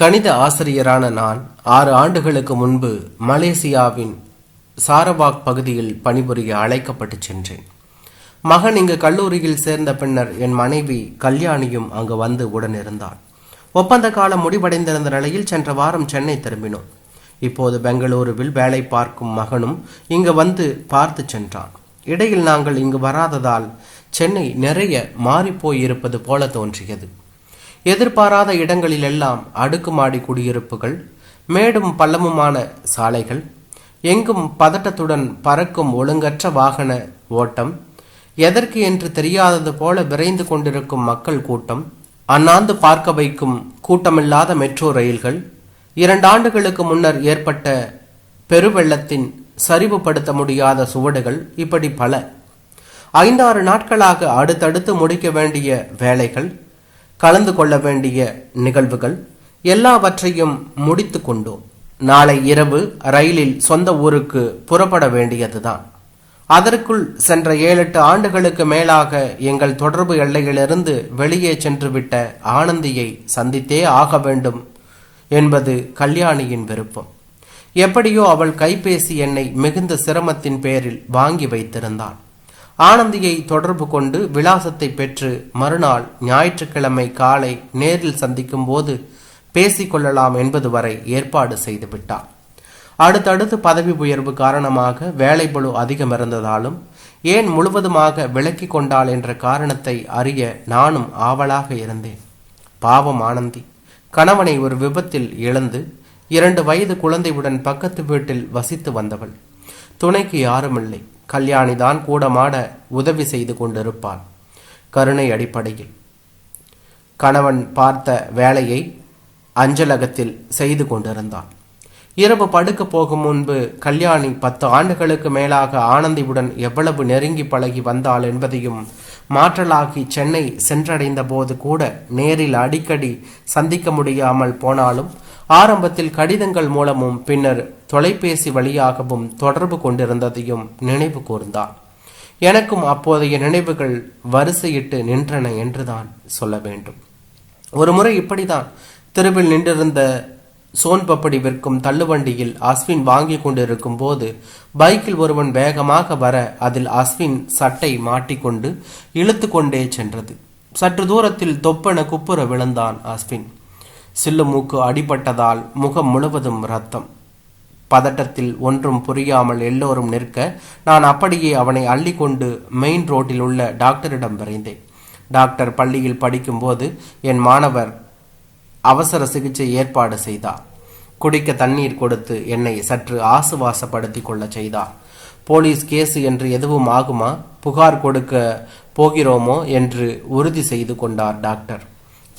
கணித ஆசிரியரான நான் ஆறு ஆண்டுகளுக்கு முன்பு மலேசியாவின் சாரபாக் பகுதியில் பணிபுரிய அழைக்கப்பட்டு சென்றேன். மகன் இங்கு கல்லூரியில் சேர்ந்த பின்னர் என் மனைவி கல்யாணியும் அங்கு வந்து உடனிருந்தாள். ஒப்பந்த காலம் முடிவடைந்திருந்த நிலையில் சென்ற வாரம் சென்னை திரும்பினோம். இப்போது பெங்களூருவில் வேலை பார்க்கும் மகனும் இங்கு வந்து பார்த்து சென்றான். இடையில் நாங்கள் இங்கு வராததால் சென்னை நிறைய மாறிப்போயிருப்பது போல தோன்றியது. எதிர்பாராத இடங்களிலெல்லாம் அடுக்குமாடி குடியிருப்புகள் மேடும் பள்ளமுமான சாலைகள் எங்கும் பதட்டத்துடன் பறக்கும் ஒழுங்கற்ற வாகன ஓட்டம் எதற்கு என்று தெரியாதது போல விரைந்து கொண்டிருக்கும் மக்கள் கூட்டம் அந்நாந்து பார்க்க வைக்கும் கூட்டமில்லாத மெட்ரோ ரயில்கள் இரண்டு ஆண்டுகளுக்கு முன்னர் ஏற்பட்ட பெருவெள்ளத்தின் சரிவுபடுத்த முடியாத சுவடுகள் இப்படி பல. ஐந்தாறு நாட்களாக அடுத்தடுத்து முடிக்க வேண்டிய வேலைகள் கலந்து கொள்ள வேண்டிய நிகழ்வுகள் எல்லாவற்றையும் முடித்து கொண்டோம் நாளை இரவு ரயிலில் சொந்த ஊருக்கு புறப்பட வேண்டியதுதான். அதற்குள் சென்ற ஏழெட்டு ஆண்டுகளுக்கு மேலாக எங்கள் தொடர்பு எல்லையிலிருந்து வெளியே சென்றுவிட்ட ஆனந்தியை சந்தித்தே ஆக வேண்டும் என்பது கல்யாணியின் விருப்பம். எப்படியோ அவள் கைபேசி என்னை மிகுந்த சிரமத்தின் பேரில் வாங்கி வைத்திருந்தாள் ஆனந்தியை தொடர்பு கொண்டு விலாசத்தை பெற்று மறுநாள் ஞாயிற்றுக்கிழமை காலை நேரில் சந்திக்கும் போது பேசிக்கொள்ளலாம் என்பது வரை ஏற்பாடு செய்துவிட்டார் அடுத்தடுத்து பதவி உயர்வு காரணமாக வேலைப்பழு அதிகம் இருந்ததாலும் ஏன் முழுவதுமாக விலக்கி கொண்டாள் என்ற காரணத்தை அறிய நானும் ஆவலாக இருந்தேன். பாவம் ஆனந்தி கணவனை ஒரு விபத்தில் இழந்து இரண்டு வயது குழந்தையுடன் பக்கத்து வீட்டில் வசித்து வந்தவள். துணைக்கு கல்யாணி கல்யாணிதான் கூடமாட உதவி செய்து கொண்டிருப்பான் கருணை அடிப்படையில். கணவன் பார்த்த வேலையை அஞ்சலகத்தில் செய்து கொண்டிருந்தான். இரவு படுக்க போகும் முன்பு கல்யாணி பத்து ஆண்டுகளுக்கு மேலாக ஆனந்தியுடன் எவ்வளவு நெருங்கி பழகி வந்தாள் என்பதையும் மாற்றலாகி சென்னை சென்றடைந்த போது கூட நேரில் அடிக்கடி சந்திக்க முடியாமல் போனாலும் ஆரம்பத்தில் கடிதங்கள் மூலமும் பின்னர் தொலைபேசி வழியாகவும் தொடர்பு கொண்டிருந்ததையும் நினைவு கூர்ந்தார். எனக்கும் அப்போதைய நினைவுகள் வரிசையிட்டு நின்றன என்றுதான் சொல்ல வேண்டும். ஒரு முறை இப்படிதான் தெருவில் நின்றிருந்த சோன் பப்படி விற்கும் தள்ளுவண்டியில் அஸ்வின் வாங்கி கொண்டிருக்கும் போது பைக்கில் ஒருவன் வேகமாக வர அதில் அஸ்வின் சட்டை மாட்டிக்கொண்டு இழுத்து கொண்டே சென்றது. சற்று தூரத்தில் தொப்பென குப்புற விழுந்தான் அஸ்வின். சில்லு மூக்கு அடிபட்டதால் முகம் முழுவதும் ரத்தம் பதட்டத்தில் ஒன்றும் புரியாமல் எல்லோரும் நிற்க நான் அப்படியே அவனை அள்ளிக்கொண்டு மெயின் ரோட்டில் உள்ள டாக்டரிடம் விரைந்தேன். டாக்டர் பள்ளியில் படிக்கும்போது என் மாணவர் அவசர சிகிச்சை ஏற்பாடு செய்தார். குடிக்க தண்ணீர் கொடுத்து என்னை சற்று ஆசுவாசப்படுத்தி கொள்ள செய்தார். போலீஸ் கேஸு என்று எதுவும் ஆகுமா? புகார் கொடுக்க போகிறோமோ என்று உறுதி செய்து கொண்டார் டாக்டர்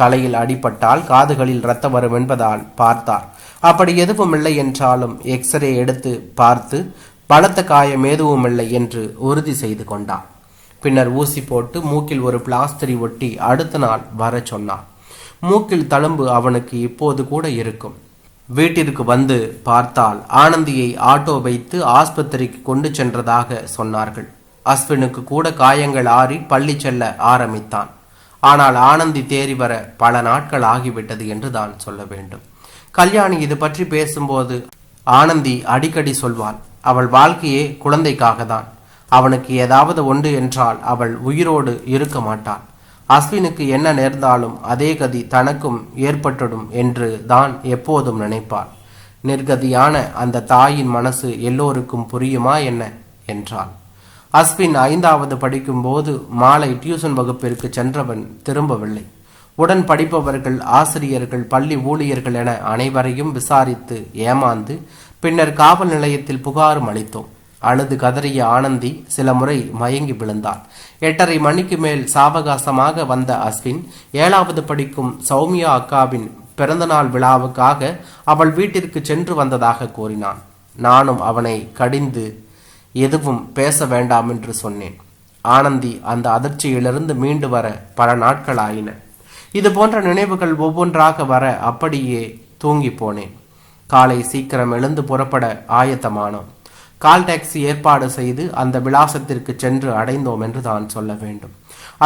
தலையில் அடிபட்டால் காதுகளில் ரத்தம் வரும் என்பதால் பார்த்தார். அப்படி எதுவும் இல்லை என்றாலும் எக்ஸ்ரே எடுத்து பார்த்து பலத்த காயம் எதுவும் இல்லை என்று உறுதி செய்து கொண்டார். பின்னர் ஊசி போட்டு மூக்கில் ஒரு பிளாஸ்டரி ஒட்டி அடுத்த நாள் வர சொன்னார். மூக்கில் தழும்பு அவனுக்கு இப்போது கூட இருக்கும். வீட்டிற்கு வந்து பார்த்தால் ஆனந்தியை ஆட்டோ வைத்து ஆஸ்பத்திரிக்கு கொண்டு சென்றதாக சொன்னார்கள். அஸ்வினுக்கு கூட காயங்கள் ஆறி பள்ளி செல்ல ஆரம்பித்தான். ஆனால் ஆனந்தி தேறி வர பல நாட்கள் ஆகிவிட்டது என்று தான் சொல்ல வேண்டும். கல்யாணி இது பற்றி பேசும்போது ஆனந்தி அடிக்கடி சொல்வாள் அவள் வாழ்க்கையே குழந்தைக்காக தான். அவனுக்கு ஏதாவது ஒன்று என்றால் அவள் உயிரோடு இருக்க மாட்டாள். அஸ்வினுக்கு என்ன நேர்ந்தாலும் அதே கதி தனக்கும் ஏற்பட்டுடும் என்று தான் எப்போதும் நினைப்பாள். நிர்கதியான அந்த தாயின் மனசு எல்லோருக்கும் புரியுமா என்ன? என்றாள். அஸ்வின் ஐந்தாவது படிக்கும்போது மாலை டியூஷன் வகுப்பிற்கு சென்றவன் திரும்பவில்லை. உடன் படிப்பவர்கள் ஆசிரியர்கள் பள்ளி ஊழியர்கள் என அனைவரையும் விசாரித்து ஏமாந்து பின்னர் காவல் நிலையத்தில் புகாரும் அளித்தோம். அழுது கதறிய ஆனந்தி சில முறை மயங்கி விழுந்தாள். எட்டரை மணிக்கு மேல் சாவகாசமாக வந்த அஸ்வின் ஏழாவது படிக்கும் சௌமியா அக்காவின் பிறந்தநாள் விழாவுக்காக அவள் வீட்டிற்கு சென்று வந்ததாக கூறினான். நானும் அவனை கடிந்து எதுவும் பேச வேண்டாம் என்று சொன்னேன். ஆனந்தி அந்த அதிர்ச்சியிலிருந்து மீண்டு வர பல நாட்கள் ஆயின. இது போன்ற நினைவுகள் ஒவ்வொன்றாக வர அப்படியே தூங்கி போனேன். காலை சீக்கிரம் எழுந்து புறப்பட ஆயத்தமானோம். கால் டாக்ஸி ஏற்பாடு செய்து அந்த விலாசத்திற்கு சென்று அடைந்தோம் என்று தான் சொல்ல வேண்டும்.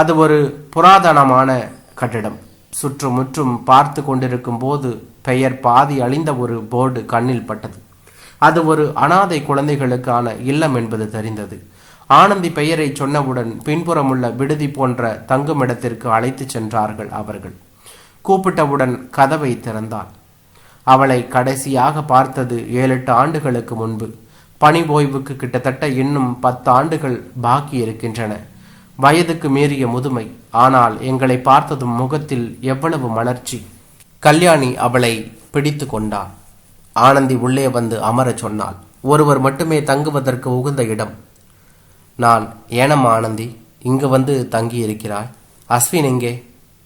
அது ஒரு புராதனமான கட்டிடம். சுற்றுமுற்றும் பார்த்து கொண்டிருக்கும் போது பெயர் பாதி அழிந்த ஒரு போர்டு கண்ணில் பட்டது. அது ஒரு அனாதை குழந்தைகளுக்கான இல்லம் என்பது தெரிந்தது. ஆனந்தி பெயரை சொன்னவுடன் பின்புறமுள்ள விடுதி போன்ற தங்குமிடத்திற்கு அழைத்துச் சென்றார்கள் அவர்கள். கூப்பிட்டவுடன் கதவை திறந்தாள் அவளை கடைசியாக பார்த்தது ஏழெட்டு ஆண்டுகளுக்கு முன்பு. பணி ஓய்வுக்கு கிட்டத்தட்ட இன்னும் பத்து ஆண்டுகள் பாக்கி இருக்கின்றன. வயதுக்கு மீறிய முதுமை. ஆனால் எங்களை பார்த்ததும் முகத்தில் எவ்வளவு மலர்ச்சி. கல்யாணி அவளை பிடித்து கொண்டாள். ஆனந்தி உள்ளே வந்து அமரச் சொன்னாள். ஒருவர் மட்டுமே தங்குவதற்கு உகுந்த இடம். நான் ஏனம்மா ஆனந்தி இங்கு வந்து தங்கியிருக்கிறாய். அஸ்வின் எங்கே?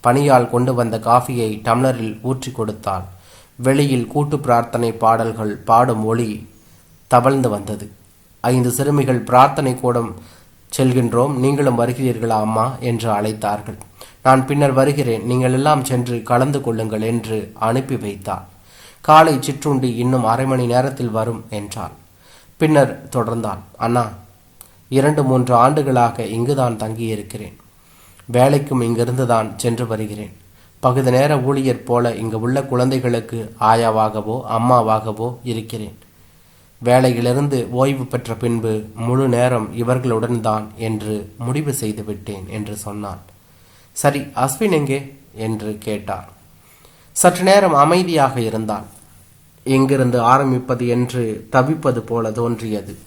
பணியால் கொண்டு வந்த காஃபியை டம்ளரில் ஊற்றி கொடுத்தாள். வெளியில் கூட்டு பிரார்த்தனை பாடல்கள் பாடும் ஒளி தவழ்ந்து வந்தது. ஐந்து சிறுமிகள் பிரார்த்தனை கூடம் செல்கின்றோம். நீங்களும் வருகிறீர்களா அம்மா? என்று அழைத்தார்கள். நான் பின்னர் வருகிறேன். நீங்கள் எல்லாம் சென்று கலந்து கொள்ளுங்கள் என்று அனுப்பி வைத்தார் காலை சிற்றுண்டி இன்னும் அரை மணி நேரத்தில் வரும் என்றாள். பின்னர் தொடர்ந்தாள் அண்ணா இரண்டு மூன்று ஆண்டுகளாக இங்குதான் தங்கியிருக்கிறேன். வேலைக்கும் இங்கிருந்து தான் சென்று வருகிறேன். பகுதி நேர ஊழியர் போல இங்கு உள்ள குழந்தைகளுக்கு ஆயாவாகவோ அம்மாவாகவோ இருக்கிறேன். வேலையிலிருந்து ஓய்வு பெற்ற பின்பு முழு நேரம் இவர்களுடன் தான் என்று முடிவு செய்துவிட்டேன் என்று சொன்னான் சரி அஸ்வின் எங்கே? என்று கேட்டார். சற்று நேரம் அமைதியாக இருந்தான். எங்கிருந்து ஆரம்பிப்பது என்று தவிப்பது போல தோன்றியது.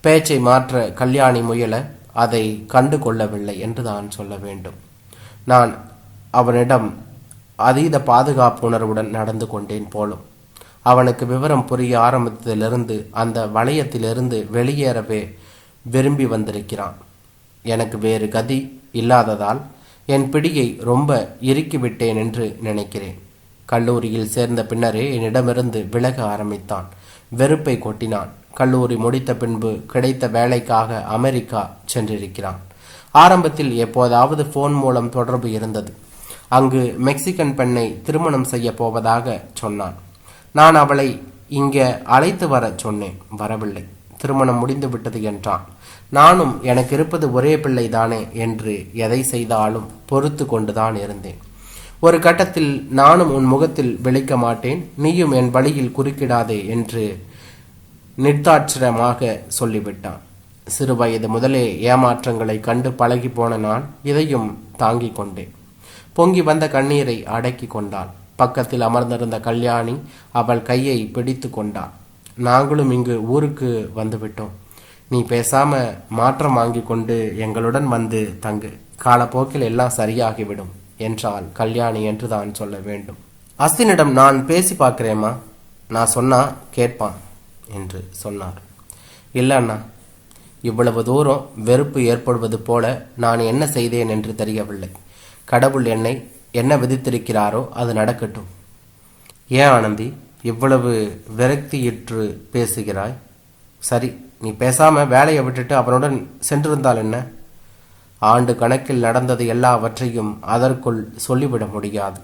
பேச்சை மாற்ற கல்யாணி முயல அதை கண்டு கொள்ளவில்லை என்று தான் சொல்ல வேண்டும். நான் அவனிடம் அதீத பாதுகாப்பு உணர்வுடன் நடந்து கொண்டேன் போலும். அவனுக்கு விவரம் புரிய ஆரம்பித்ததிலிருந்து அந்த வளையத்திலிருந்து வெளியேறவே விரும்பி வந்திருக்கிறான். எனக்கு வேறு கதி இல்லாததால் என் பிடியை ரொம்ப இறுக்கிவிட்டேன் என்று நினைக்கிறேன். கல்லூரியில் சேர்ந்த பின்னரே என்னிடமிருந்து விலக ஆரம்பித்தான். வெறுப்பை கொட்டினான். கல்லூரி முடித்த பின்பு கிடைத்த வேலைக்காக அமெரிக்கா சென்றிருக்கிறான். ஆரம்பத்தில் எப்போதாவது போன் மூலம் தொடர்பு இருந்தது. அங்கு மெக்சிகன் பெண்ணை திருமணம் செய்ய போவதாக சொன்னான். நான் அவளை இங்கே அழைத்து வர சொன்னேன். வரவில்லை. திருமணம் முடிந்து விட்டது என்றான். நானும் எனக்கு இருப்பது ஒரே பிள்ளை தானே என்று எதை செய்தாலும் பொறுத்து கொண்டுதான் இருந்தேன். ஒரு கட்டத்தில் நானும் உன் முகத்தில் விளைக்க மாட்டேன் நீயும் என் வழியில் குறுக்கிடாதே என்று நிர்தாட்சரமாக சொல்லிவிட்டான். சிறுவயது முதலே ஏமாற்றங்களை கண்டு பழகி போன நான் இதையும் தாங்கிக் கொண்டேன். பொங்கி வந்த கண்ணீரை அடக்கி கொண்டாள். பக்கத்தில் அமர்ந்திருந்த கல்யாணி அவள் கையை பிடித்து கொண்டாள். நாங்களும் இங்கு ஊருக்கு வந்துவிட்டோம். நீ பேசாம மாற்றம் வாங்கி கொண்டு எங்களுடன் வந்து தங்கு. காலப்போக்கில் எல்லாம் சரியாகிவிடும். என்றாள் கல்யாணி என்று தான் சொல்ல வேண்டும். அஸ்தினிடம் நான் பேசி பார்க்கிறேம்மா. நான் சொன்னா கேட்பான் என்று சொன்னார். இல்லை அண்ணா இவ்வளவு தூரம் வெறுப்பு ஏற்படுவது போல நான் என்ன செய்தேன் என்று தெரியவில்லை. கடவுள் என்னை என்ன விதித்திருக்கிறாரோ அது நடக்கட்டும். ஏன் ஆனந்தி இவ்வளவு விரக்தியிற்று பேசுகிறாய்? சரி நீ பேசாம வேலையை விட்டுட்டு அவனுடன் சென்றிருந்தால் என்ன? ஆண்டு கணக்கில் நடந்தது எல்லாவற்றையும் அதற்குள் சொல்லிவிட முடியாது.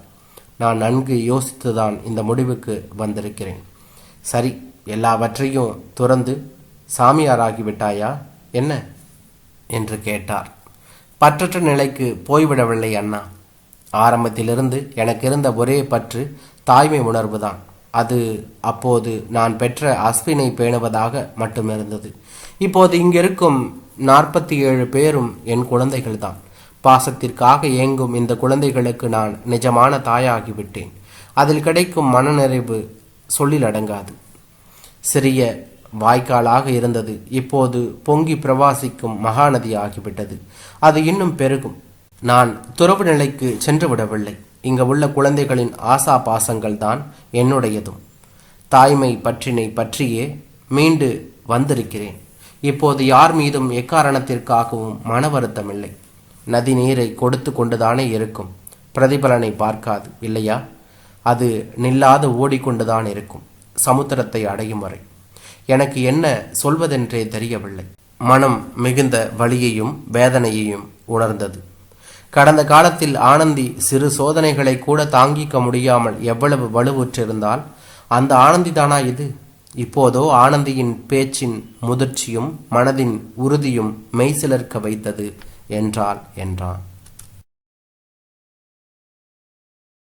நான் நன்கு யோசித்துதான் இந்த முடிவுக்கு வந்திருக்கிறேன். சரி எல்லாவற்றையும் துறந்து சாமியாராகிவிட்டாயா? என்ன? என்று கேட்டார். பற்றற்ற நிலைக்கு போய்விடவில்லை அண்ணா. ஆரம்பத்திலிருந்து எனக்கு இருந்த ஒரே பற்று தாய்மை உணர்வுதான். அது அப்போது நான் பெற்ற அஸ்வினை பேணுவதாக மட்டுமிருந்தது. இப்போது இங்கிருக்கும் நாற்பத்தி ஏழு பேரும் என் குழந்தைகள்தான். பாசத்திற்காக ஏங்கும் இந்த குழந்தைகளுக்கு நான் நிஜமான தாயாகிவிட்டேன். அதில் கிடைக்கும் மனநிறைவு சொல்லில் அடங்காது. சிறிய வாய்க்காலாக இருந்தது. இப்போது பொங்கி பிரவாசிக்கும் மகாநதி ஆகிவிட்டது. அது இன்னும் பெருகும். நான் துறவு நிலைக்கு சென்று விடவில்லை. இங்கு உள்ள குழந்தைகளின் ஆசா பாசங்கள் தான் என்னுடையதும். தாய்மை பற்றினை பற்றியே மீண்டு வந்திருக்கிறேன். இப்போது யார் மீதும் எக்காரணத்திற்காகவும் மன வருத்தமில்லை நதி நீரை கொடுத்து கொண்டுதானே இருக்கும். பிரதிபலனை பார்க்காது இல்லையா? அது நில்லாது ஓடிக்கொண்டுதான் இருக்கும். சமுத்திரத்தை அடையும் வரை. எனக்கு என்ன சொல்வதென்றே தெரியவில்லை. மனம் மிகுந்த வலியையும் வேதனையையும் உணர்ந்தது. கடந்த காலத்தில் ஆனந்தி சிறு சோதனைகளை கூட தாங்கிக்க முடியாமல் எவ்வளவு வலுவுற்றிருந்தால் அந்த ஆனந்தி தானா இது? இப்போதோ ஆனந்தியின் பேச்சின் முதிர்ச்சியும் மனதின் உறுதியும் மெய்சிலர்க்க வைத்தது என்றாள் என்றான்.